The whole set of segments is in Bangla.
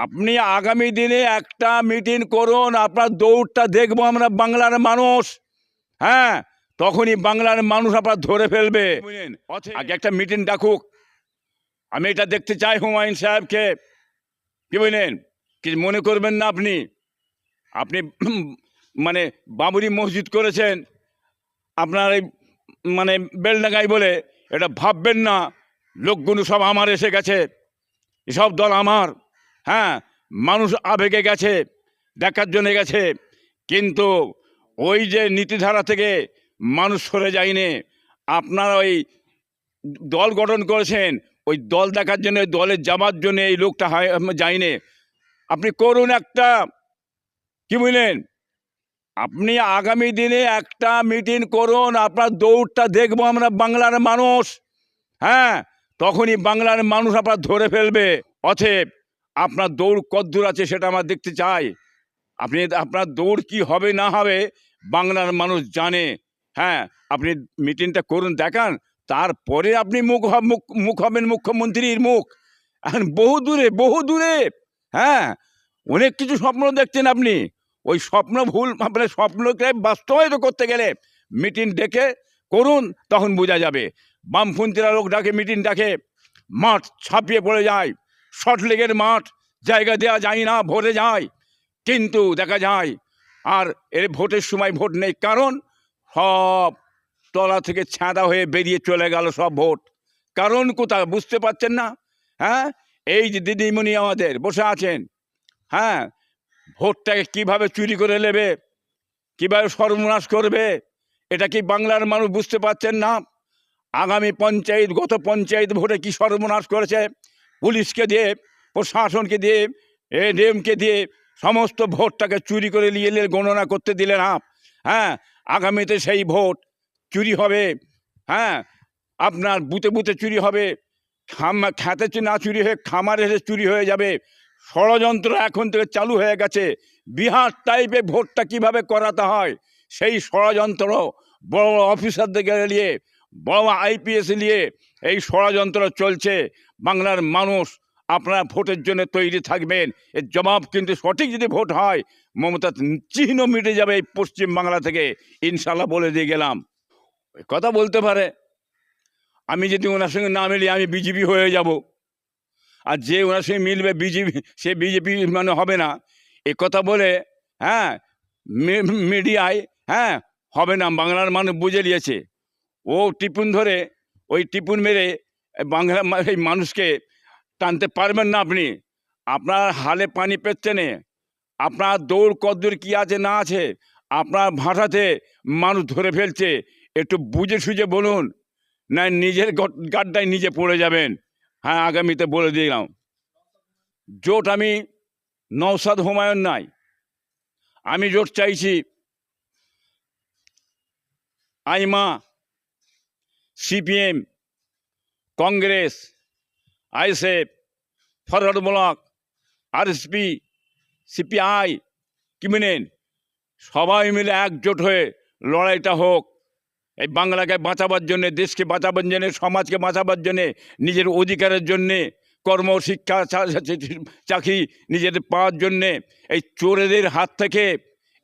আপনি আগামী দিনে একটা মিটিং করুন আপনার দৌড়টা দেখব আমরা বাংলার মানুষ। হ্যাঁ তখনই বাংলার মানুষ আপনার ধরে ফেলবে। বুঝলেন আগে একটা মিটিং ডাকুক। আমি এটা দেখতে চাই হুমায়ুন সাহেবকে। কি বুঝলেন কিছু মনে করবেন না আপনি? আপনি মানে বাবরি মসজিদ করেছেন। আপনার এই মানে বেলডাঙ্গাই বলে এটা ভাববেন না। লোকগুলো সব আমার এসে গেছে। এসব দল আমার। হ্যাঁ মানুষ আবেগে গেছে, দেখার জন্য গেছে, কিন্তু ওই যে নীতিধারা থেকে মানুষ সরে যায়নি, আপনারা ওই দল গঠন করেছেন, ওই দল দেখার জন্য দলের যাবার জন্য এই লোকটা যায়নি। আপনি করুন একটা, কি বুঝলেন আপনি আগামী দিনে একটা মিটিং করুন, আপনার দৌড়টা দেখব আমরা বাংলার মানুষ। হ্যাঁ তখনই বাংলার মানুষ আপনার ধরে ফেলবে অথব আপনার দৌড় কদ্দূর আছে সেটা আমার দেখতে চাই। আপনি আপনার দৌড় কি হবে না হবে বাংলার মানুষ জানে। হ্যাঁ আপনি মিটিংটা করুন, দেখান। তারপরে আপনি মুখ মুখ মুখ হবেন মুখ্যমন্ত্রীর মুখ। এখন বহু দূরে বহু দূরে। হ্যাঁ অনেক কিছু স্বপ্ন দেখছেন আপনি। ওই স্বপ্ন ভুল মানে স্বপ্নকে বাস্তবায়িত করতে গেলে মিটিং ডেকে করুন, তখন বোঝা যাবে। বামপন্থীরা লোক ডাকে, মিটিং ডাকে, মাঠ ছাপিয়ে পড়ে যায়। শর্ট লেগের মাঠ জায়গা দেওয়া যায় না ভোটে যায়। কিন্তু দেখা যায়, আর এর ভোটের সময় ভোট নেই। কারণ সব তলা থেকে ছাঁদা হয়ে বেরিয়ে চলে গেল সব ভোট। কারণ কোথায় বুঝতে পারছেন না? হ্যাঁ? এই যে দিদিমণি আমাদের বসে আছেন হ্যাঁ? ভোটটাকে কীভাবে চুরি করে নেবে? কীভাবে সর্বনাশ করবে? এটা কি বাংলার মানুষ বুঝতে পারছেন না? আগামী পঞ্চায়েত, গত পঞ্চায়েত ভোটে কি সর্বনাশ করেছে? পুলিশকে দিয়ে, প্রশাসনকে দিয়ে, এডিএমকে দিয়ে সমস্ত ভোটটাকে চুরি করে নিয়ে এলে গণনা করতে দিলে না। হ্যাঁ আগামীতে সেই ভোট চুরি হবে। হ্যাঁ আপনার বুতে বুতে চুরি হবে। খামা, খেতে না চুরি হয়ে খামারে এসে চুরি হয়ে যাবে। ষড়যন্ত্র এখন থেকে চালু হয়ে গেছে। বিহার টাইপে ভোটটা কীভাবে করাতে হয়? সেই ষড়যন্ত্র বড় বড় অফিসারদেরকে নিয়ে বড় আইপিএস নিয়ে এই ষড়যন্ত্র চলছে। বাংলার মানুষ আপনারা ভোটের জন্য তৈরি থাকবেন। এর জবাব কিন্তু সঠিক যদি ভোট হয়, মমতা চিহ্ন মিটে যাবে এই পশ্চিম বাংলা থেকে ইনশাল্লাহ বলে দিয়ে গেলাম। কথা বলতে পারে। আমি যদি ওনার সঙ্গে না মিলি, আমি বিজেপি হয়ে যাব। আর যে ওনার সঙ্গে মিলবে বিজেপি, সে বিজেপি মানে হবে না। এ কথা বলে হ্যাঁ মিডিয়ায় হ্যাঁ হবে না। বাংলার মানুষ বুঝে নিয়েছে। ও টিপুন ধরে ওই টিপুন মেরে বাংলা এই মানুষকে টানতে পারবেন না আপনি। আপনার হালে পানি পেচ্ছে নে। আপনার দৌড় কদ্দূর কি আছে না আছে, আপনার ভাষাতে মানুষ ধরে ফেলছে, একটু বুঝে সুঝে বলুন। না, নিজের গাড্ডায় নিজে পড়ে যাবেন। হ্যাঁ আগামীতে বলে দিলাম জোট আমি নৌসাদ হুমায়ুন নাই। আমি জোট চাইছি। আইমা CPM, Congress, ISF forward bloc RSP, CPI কি মেনেন সবাই মিলে একজোট হয়ে লড়াইটা হোক। এই বাংলাকে বাঁচাবার জন্যে, দেশকে বাঁচাবার জন্যে, সমাজকে বাঁচাবার জন্যে, নিজের অধিকারের জন্যে, কর্ম, শিক্ষা, চাকরি, নিজেদের পাওয়ার জন্যে, এই চোরেদের হাত থেকে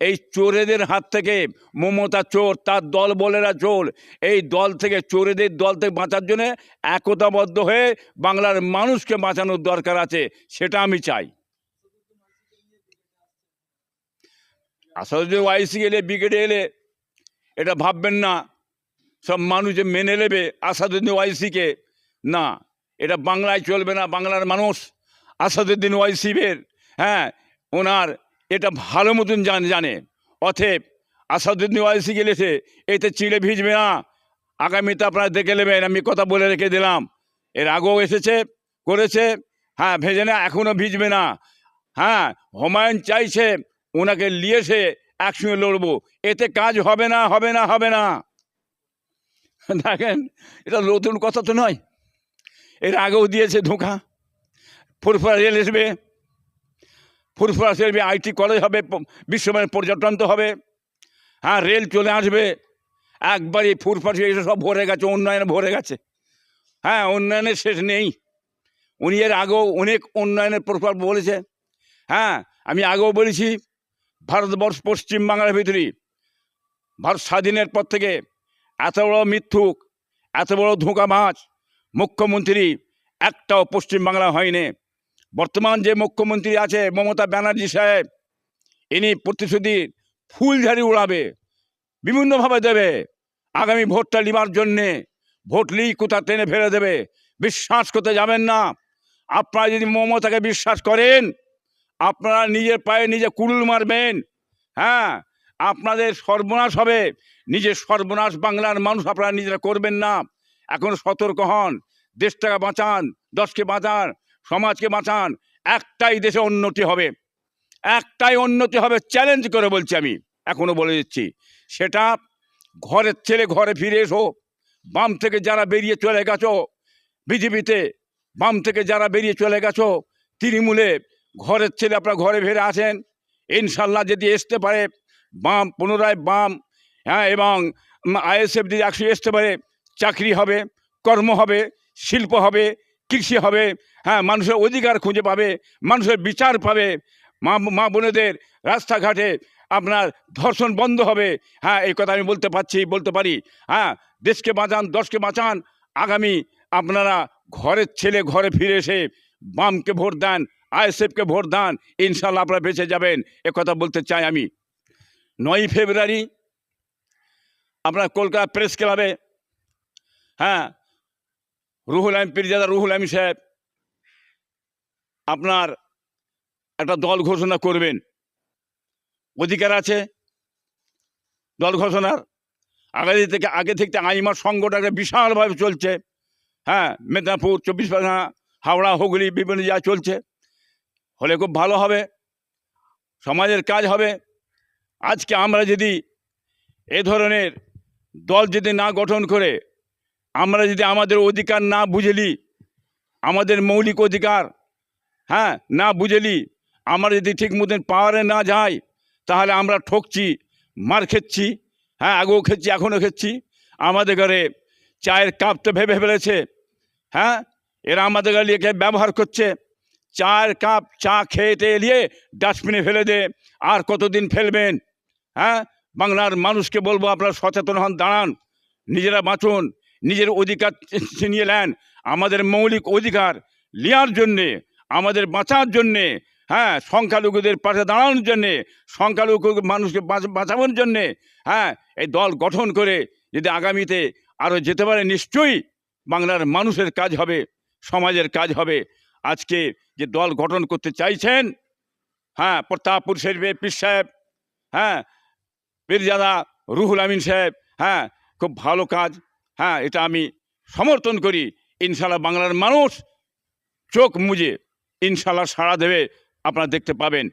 এই চোরেদের হাত থেকে মমতা চোর, তার দল বলেরা চোর, এই দল থেকে, চোরেদের দল থেকে বাঁচার জন্যে একতাবদ্ধ হয়ে বাংলার মানুষকে বাঁচানোর দরকার আছে, সেটা আমি চাই। আসলে যদি ওয়াইসি এলে, ব্রিগেডে এলে, এটা ভাববেন না, সব মানুষ মেনে নেবে আসাদুদ্দিন ওয়াইসিকে। না, এটা বাংলায় চলবে না, বাংলার মানুষ আসাদুদ্দিন ওয়াইসিবের হ্যাঁ ওনার এটা ভালো মতন জান, জানে। অথেব আসাদুদ্দিন ওয়াইসি গেলেছে এতে চিড়ে ভিজবে না। আগামীতে আপনারা দেখে নেবেন, আমি কথা বলে রেখে দিলাম। এর আগেও এসেছে, করেছে। হ্যাঁ ভেজে না এখনও ভিজবে না। হ্যাঁ হুমায়ুন চাইছে ওনাকে নিয়েছে একসঙ্গে লড়বো। এতে কাজ হবে না হবে না হবে না। দেখেন, এটা নতুন কথা তো নয়। এর আগেও দিয়েছে ধোঁকা। ফুরফুরা রেল আসবে ফুরফুরা আসবে আইটি কলেজ হবে বিশ্বমানের পর্যটন তো হবে। হ্যাঁ রেল চলে আসবে। একবারই ফুরফুরা এসে সব ভরে গেছে, উন্নয়নে ভরে গেছে। হ্যাঁ উন্নয়নের শেষ নেই। উনি এর আগেও অনেক উন্নয়নের প্রকল্প বলেছে। হ্যাঁ আমি আগেও বলেছি, ভারতবর্ষ পশ্চিম বাংলার ভিতরে ভারত স্বাধীনের পর থেকে এত বড় মিথ্যুক, এত বড় মাছ মুখ্যমন্ত্রী একটাও পশ্চিম বাংলা হয়নি। বর্তমান যে মুখ্যমন্ত্রী আছে মমতা ব্যানার্জি সাহেব, ইনি প্রতিশ্রুতি ফুলঝাড়ি উড়াবে, বিভিন্নভাবে দেবে। আগামী ভোটটা নেবার জন্যে ভোট লিগ কোথা টেনে ফেলে দেবে, বিশ্বাস করতে যাবেন না। আপনারা যদি মমতাকে বিশ্বাস করেন, আপনারা নিজের পায়ে নিজে কুড়ুল মারবেন। হ্যাঁ আপনাদের সর্বনাশ হবে। নিজের সর্বনাশ বাংলার মানুষ আপনারা নিজেরা করবেন না। এখন সতর্ক হন, দেশটাকে বাঁচান, দশকে বাঁচান সমাজকে বাঁচান। একটাই দেশে উন্নতি হবে। একটাই উন্নতি হবে চ্যালেঞ্জ করে বলছি আমি, এখনও বলে দিচ্ছি। সেটা ঘরের ছেলে ঘরে ফিরে এসো। বাম থেকে যারা বেরিয়ে চলে গেছো, বিজেপিতে বাম থেকে যারা বেরিয়ে চলে গেছো, তৃণমূলে ঘরের ছেলে আপনারা ঘরে ফিরে আসেন। ইনশাল্লাহ যদি আসতে পারে, বাম পুনরায় বাম হ্যাঁ এবং আইএসএফ যদি একশো আসতে পারে, চাকরি হবে, কর্ম হবে, শিল্প হবে কৃষি হবে হ্যাঁ মানুষের অধিকার খুঁজে পাবে, মানুষের বিচার পাবে। মা মা বোনেদের রাস্তাঘাটে আপনার ধর্ষণ বন্ধ হবে। হ্যাঁ এই কথা আমি বলতে পারছি, বলতে পারি। হ্যাঁ দেশকে বাঁচান, দশকে বাঁচান, আগামী আপনারা ঘরের ছেলে ঘরে ফিরে এসে বামকে ভোট দেন, আইএসএফকে ভোট দেন, ইনশাল্লাহ আপনারা বেঁচে যাবেন। এ কথা বলতে চাই আমি। নয়ই ফেব্রুয়ারি আপনার কলকাতা প্রেস ক্লাবে হ্যাঁ রুহুল আমিন, পীরজাদা রুহুল আমিন সাহেব, আপনার একটা দল ঘোষণা করবেন। অধিকার আছে দল ঘোষণার? আগে থেকে আগে থেকে আইমার একটা বিশালভাবে চলছে। হ্যাঁ মেদিনীপুর, চব্বিশ পরগনা, হাওড়া, হুগলি, বিভিন্ন জায়গায় চলছে। হলে খুব ভালো হবে। সমাজের কাজ হবে। আজকে আমরা যদি এ ধরনের দল যদি না গঠন করে আমরা যদি আমাদের অধিকার না বুঝেলি আমাদের মৌলিক অধিকার হ্যাঁ না বুঝেলি আমরা যদি ঠিক মতন পাওয়ারে না যাই, তাহলে আমরা ঠকছি, মার খেচ্ছি হ্যাঁ আগেও খেচ্ছি, এখনও খেচ্ছি। আমাদের ঘরে চায়ের কাপ তো ভেবে ফেলেছে হ্যাঁ এরা আমাদের গাড়িকে ব্যবহার করছে? চায়ের কাপ, চা খেয়েতে এলিয়ে ডাস্টবিনে ফেলে দে, আর কতদিন ফেলবেন? হ্যাঁ বাংলার মানুষকে বলব আপনারা সচেতন হন, দাঁড়ান, নিজেরা বাঁচুন নিজের অধিকার ছিনিয়ে নেন। আমাদের মৌলিক অধিকার নেওয়ার জন্যে, আমাদের বাঁচার জন্যে হ্যাঁ সংখ্যালঘুদের পাশে দাঁড়ানোর জন্যে, সংখ্যালঘু মানুষকে বাঁচ- বাঁচানোর জন্যে হ্যাঁ এই দল গঠন করে যদি আগামীতে আরও যেতে পারে, নিশ্চয়ই বাংলার মানুষের কাজ হবে, সমাজের কাজ হবে। আজকে যে দল গঠন করতে চাইছেন হ্যাঁ প্রতাপপুর শরীফের পীর সাহেব হ্যাঁ পীরজাদা রুহুল আমিন সাহেব হ্যাঁ খুব ভালো কাজ হ্যাঁ এটা আমি সমর্থন করি। ইনশাল্লাহ বাংলার মানুষ চোখ মুজে ইনশাল্লাহ সাড়া দেবে। আপনারা দেখতে পাবেন।